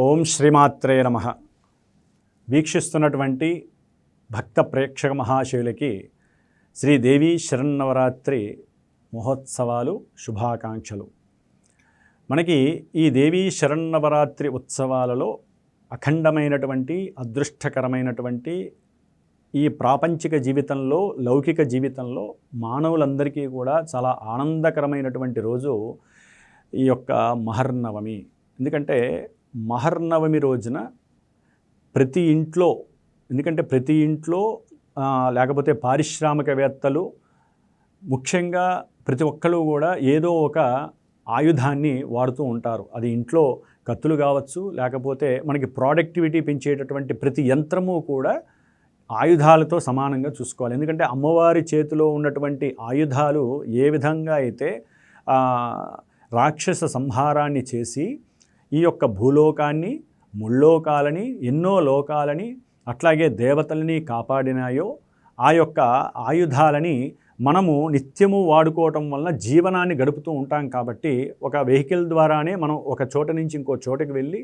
ఓం శ్రీమాత్రే నమ. వీక్షిస్తున్నటువంటి భక్త ప్రేక్షక మహాశయులకి శ్రీదేవి శరన్నవరాత్రి మహోత్సవాలు శుభాకాంక్షలు. మనకి ఈ దేవీ శరన్నవరాత్రి ఉత్సవాలలో అఖండమైనటువంటి అదృష్టకరమైనటువంటి ఈ ప్రాపంచిక జీవితంలో లౌకిక జీవితంలో మానవులందరికీ కూడా చాలా ఆనందకరమైనటువంటి రోజు ఈ యొక్క మహర్నవమి. ఎందుకంటే మహర్నవమి రోజున ప్రతి ఇంట్లో ఎందుకంటే ప్రతి ఇంట్లో లేకపోతే పారిశ్రామికవేత్తలు ముఖ్యంగా ప్రతి ఒక్కరు కూడా ఏదో ఒక ఆయుధాన్ని వాడుతూ ఉంటారు. అది ఇంట్లో కత్తులు కావచ్చు లేకపోతే మనకి ప్రోడక్టివిటీ పెంచేటటువంటి ప్రతి యంత్రము కూడా ఆయుధాలతో సమానంగా చూసుకోవాలి. ఎందుకంటే అమ్మవారి చేతిలో ఉన్నటువంటి ఆయుధాలు ఏ విధంగా అయితే రాక్షస సంహారాన్ని చేసి ఈ యొక్క భూలోకాన్ని ముల్లోకాలని ఎన్నో లోకాలని అట్లాగే దేవతలని కాపాడినాయో ఆ యొక్క ఆయుధాలని మనము నిత్యము వాడుకోవటం వలన జీవనాన్ని గడుపుతూ ఉంటాం కాబట్టి ఒక వెహికల్ ద్వారానే మనం ఒక చోట నుంచి ఇంకో చోటకి వెళ్ళి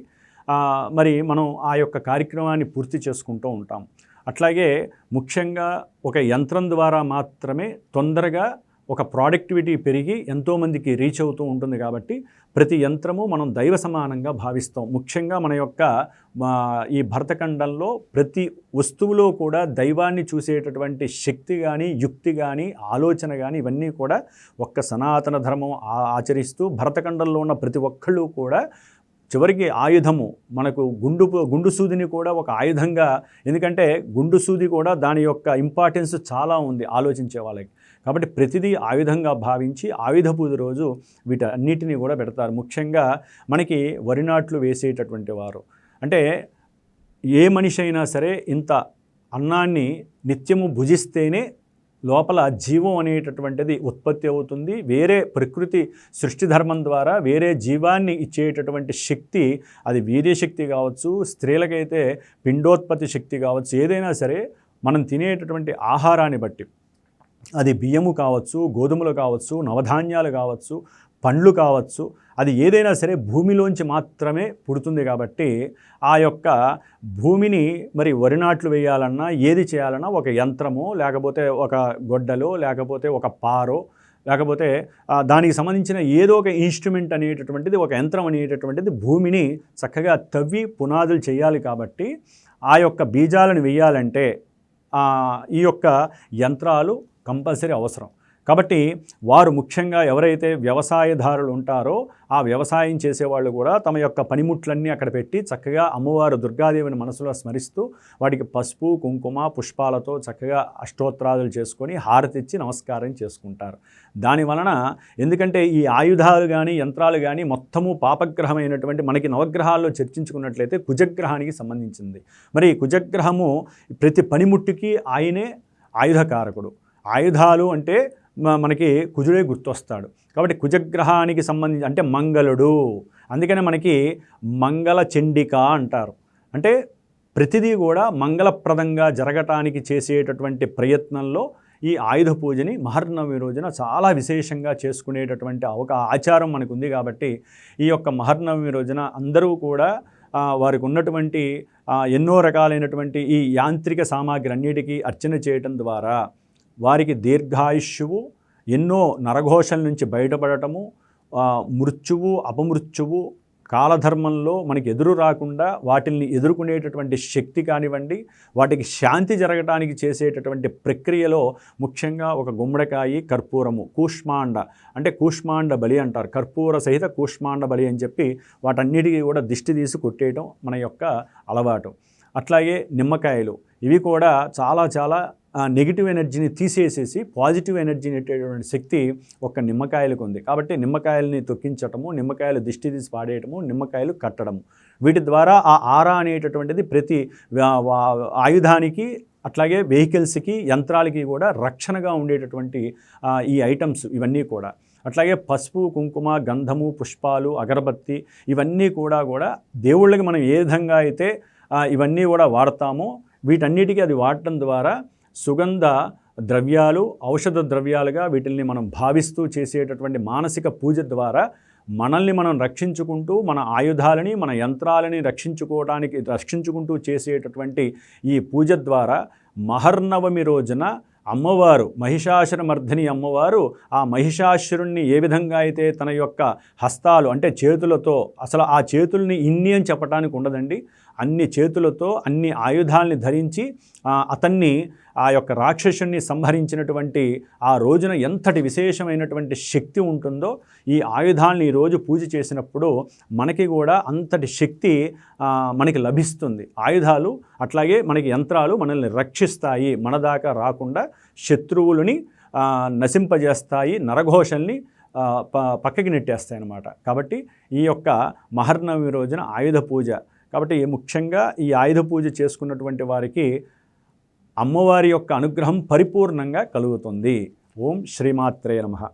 మరి మనం ఆ యొక్క కార్యక్రమాన్ని పూర్తి చేసుకుంటూ ఉంటాం. అట్లాగే ముఖ్యంగా ఒక యంత్రం ద్వారా మాత్రమే తొందరగా ఒక ప్రోడక్టివిటీ పెరిగి ఎంతోమందికి రీచ్ అవుతూ ఉంటుంది కాబట్టి ప్రతి యంత్రము మనం దైవ సమానంగా భావిస్తాం. ముఖ్యంగా మన యొక్క మా, ఈ భరతఖండంలో ప్రతి వస్తువులో కూడా దైవాన్ని చూసేటటువంటి శక్తి కానీ యుక్తి కానీ ఆలోచన కానీ ఇవన్నీ కూడా ఒక్క సనాతన ధర్మం ఆచరిస్తూ భరతఖండంలో ఉన్న ప్రతి ఒక్కళ్ళు కూడా చివరికి ఆయుధము మనకు గుండు గుండు సూదిని కూడా ఒక ఆయుధంగా ఎందుకంటే గుండు సూది కూడా దాని యొక్క ఇంపార్టెన్స్ చాలా ఉంది ఆలోచించే వాళ్ళకి. కాబట్టి ప్రతిదీ ఆయుధంగా భావించి ఆయుధ పూజ రోజు వీటన్నిటిని కూడా పెడతారు. ముఖ్యంగా మనకి వరి నాట్లు వేసేటటువంటి వారు. అంటే ఏ మనిషి అయినా సరే ఇంత అన్నాన్ని నిత్యము భుజిస్తేనే లోపల జీవం అనేటటువంటిది ఉత్పత్తి అవుతుంది. వేరే ప్రకృతి సృష్టి ధర్మం ద్వారా వేరే జీవాన్ని ఇచ్చేటటువంటి శక్తి అది వీర్యశక్తి కావచ్చు స్త్రీలకైతే పిండోత్పత్తి శక్తి కావచ్చు ఏదైనా సరే మనం తినేటటువంటి ఆహారాన్ని బట్టి. అది బియ్యము కావచ్చు గోధుమలు కావచ్చు నవధాన్యాలు కావచ్చు పండ్లు కావచ్చు అది ఏదైనా సరే భూమిలోంచి మాత్రమే పుడుతుంది కాబట్టి ఆ యొక్క భూమిని మరి వరి నాట్లు వేయాలన్నా ఏది చేయాలన్నా ఒక యంత్రము లేకపోతే ఒక గొడ్డలో లేకపోతే ఒక పారో లేకపోతే దానికి సంబంధించిన ఏదో ఒక ఇన్స్ట్రుమెంట్ అనేటటువంటిది ఒక యంత్రం అనేటటువంటిది భూమిని చక్కగా తవ్వి పునాదులు చేయాలి కాబట్టి ఆ యొక్క బీజాలను వేయాలంటే ఈ యొక్క యంత్రాలు కంపల్సరీ అవసరం. కాబట్టి వారు ముఖ్యంగా ఎవరైతే వ్యవసాయదారులు ఉంటారో ఆ వ్యవసాయం చేసేవాళ్ళు కూడా తమ యొక్క పనిముట్లన్నీ అక్కడ పెట్టి చక్కగా అమ్మవారు దుర్గాదేవిని మనసులో స్మరిస్తూ వాటికి పసుపు కుంకుమ పుష్పాలతో చక్కగా అష్టోత్తరాదులు చేసుకొని హారతిచ్చి నమస్కారం చేసుకుంటారు. దాని వలన ఎందుకంటే ఈ ఆయుధాలు కానీ యంత్రాలు కానీ మొత్తము పాపగ్రహమైనటువంటి మనకి నవగ్రహాల్లో చర్చించుకున్నట్లయితే కుజగ్రహానికి సంబంధించింది. మరి ఈ కుజగ్రహము ప్రతి పనిముట్టుకి ఆయనే ఆయుధకారకుడు. ఆయుధాలు అంటే మనకి కుజుడే గుర్తొస్తాడు. కాబట్టి కుజగ్రహానికి సంబంధించి అంటే మంగళుడు. అందుకనే మనకి మంగళ చండిక అంటారు. అంటే ప్రతిదీ కూడా మంగళప్రదంగా జరగటానికి చేసేటటువంటి ప్రయత్నంలో ఈ ఆయుధ పూజని మహర్నవమి రోజున చాలా విశేషంగా చేసుకునేటటువంటి ఒక ఆచారం మనకుంది కాబట్టి ఈ యొక్క మహర్నవమి రోజున అందరూ కూడా వారికి ఉన్నటువంటి ఎన్నో రకాలైనటువంటి ఈ యాంత్రిక సామాగ్రి అన్నిటికీ అర్చన చేయటం ద్వారా వారికి దీర్ఘాయుష్యువు ఎన్నో నరఘోషల నుంచి బయటపడటము మృత్యువు అపమృత్యువు కాలధర్మంలో మనకి ఎదురు రాకుండా వాటిల్ని ఎదుర్కొనేటటువంటి శక్తి కానివ్వండి వాటికి శాంతి జరగటానికి చేసేటటువంటి ప్రక్రియలో ముఖ్యంగా ఒక గుమ్మడికాయ కర్పూరము కూష్మాండ. అంటే కూష్మాండ బలి అంటారు. కర్పూర సహిత కూష్మాండ బలి అని చెప్పి వాటన్నిటికీ కూడా దిష్టి తీసి కొట్టేయడం మన యొక్క అలవాటు. అట్లాగే నిమ్మకాయలు. ఇవి కూడా చాలా చాలా నెగిటివ్ ఎనర్జీని తీసేసేసి పాజిటివ్ ఎనర్జీని ఇచ్చేటువంటి శక్తి ఒక నిమ్మకాయలకు ఉంది. కాబట్టి నిమ్మకాయలని తొక్కించటము నిమ్మకాయలు దిష్టి తీసి పాడేయటము నిమ్మకాయలు కట్టడము. వీటి ద్వారా ఆ ఆరా అనేటటువంటిది ప్రతి వా- ఆయుధానికి అట్లాగే వెహికల్స్కి యంత్రాలకి కూడా రక్షణగా ఉండేటటువంటి ఈ ఐటమ్స్ ఇవన్నీ కూడా. అట్లాగే పసుపు కుంకుమ గంధము పుష్పాలు అగరబత్తి ఇవన్నీ కూడా కూడా దేవుళ్ళకి మనం ఏ విధంగా అయితే ఇవన్నీ కూడా వాడతామో వీటన్నిటికీ అది వాడటం ద్వారా సుగంధ ద్రవ్యాలు ఔషధ ద్రవ్యాలుగా వీటిల్ని మనం భావిస్తూ చేసేటటువంటి మానసిక పూజ ద్వారా మనల్ని మనం రక్షించుకుంటూ మన ఆయుధాలని మన యంత్రాలని రక్షించుకోవడానికి రక్షించుకుంటూ చేసేటటువంటి ఈ పూజ ద్వారా మహర్నవమి రోజున అమ్మవారు మహిషాసురమర్ధిని అమ్మవారు ఆ మహిషాసురుణ్ణి ఏ విధంగా అయితే తన యొక్క హస్తాలు అంటే చేతులతో అసలు ఆ చేతుల్ని ఇన్ని అని చెప్పడానికి ఉండదండి. అన్ని చేతులతో అన్ని ఆయుధాలని ధరించి అతన్ని ఆ యొక్క రాక్షసుణ్ణి సంహరించినటువంటి ఆ రోజున ఎంతటి విశేషమైనటువంటి శక్తి ఉంటుందో ఈ ఆయుధాలను ఈరోజు పూజ చేసినప్పుడు మనకి కూడా అంతటి శక్తి మనకి లభిస్తుంది. ఆయుధాలు అట్లాగే మనకి యంత్రాలు మనల్ని రక్షిస్తాయి. మన దాకా రాకుండా శత్రువులని నశింపజేస్తాయి. నరఘోషల్ని పక్కకి నెట్టేస్తాయి అన్నమాట. కాబట్టి ఈ యొక్క మహర్నవమి రోజున ఆయుధ పూజ. కాబట్టి ముఖ్యంగా ఈ ఆయుధ పూజ చేసుకున్నటువంటి వారికి అమ్మవారి యొక్క అనుగ్రహం పరిపూర్ణంగా కలుగుతుంది. ఓం శ్రీమాత్రే నమ.